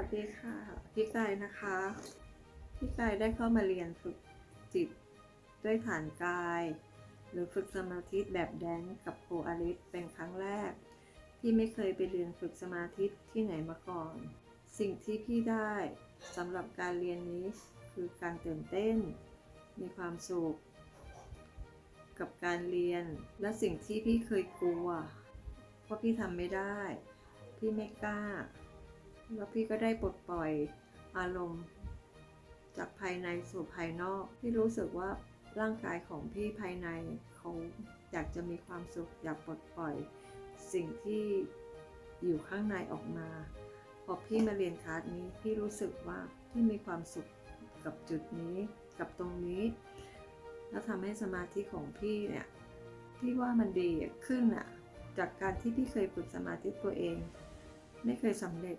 วัสดีค่ะพี่กายนะคะพี่กายได้เข้ามาเรียนฝึกจิตด้วยฐานกาย หรือฝึกสมาธิแบบแดนซ์กับครูอลิสเป็นครั้งแรกพี่ไม่เคยไปเรียนฝึกสมาธิที่ไหนมาก่อน สิ่งที่พี่ได้สำหรับการเรียนนี้คือการตื่นเต้น มีความสุข กับการเรียนและสิ่งที่พี่เคยกลัวว่าพี่ทำไม่ได้ พี่ไม่กล้า แล้วพี่ก็ได้ปลดปล่อยอารมณ์ จากภายในสู่ภายนอก พี่รู้สึกว่าร่างกายของพี่ภายในเขาอยากจะมีความสุขอยากปลดปล่อย สิ่งที่อยู่ข้างในออกมา พอพี่มาเรียนคลาสนี้พี่รู้สึกว่าพี่มีความสุขกับจุดนี้กับตรงนี้ แล้วทำให้สมาธิของพี่เนี่ยพี่ว่ามันดีขึ้นอะจากการที่พี่เคยฝึกสมาธิตัวเอง ไม่เคยสำเร็จ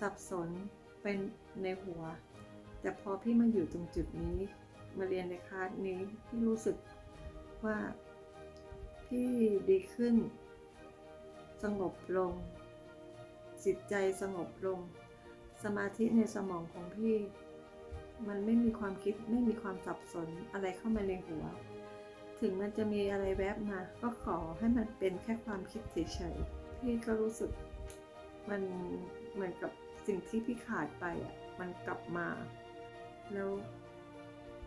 สับสนเป็นในหัว แต่พอพี่มาอยู่ตรงจุดนี้ มาเรียนในคลาสนี้พี่รู้สึกว่าพี่ดีขึ้น สงบลง จิตใจสงบลง สมาธิในสมองของพี่ มันไม่มีความคิดไม่มีความสับสนอะไรเข้ามาในหัว ถึงมันจะมีอะไรแวบมา ก็ขอให้มันเป็นแค่ความคิดเฉยๆพี่ก็รู้สึกมันเหมือนกับ สิ่งที่พี่ขาดไปอะมันกลับมา แล้ว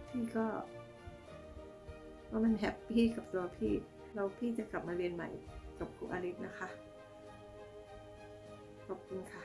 พี่ก็ว่ามันแฮปปี้กับตัวพี่แล้วพี่จะกลับมาเรียนใหม่กับครูอลิสนะคะ ขอบคุณค่ะ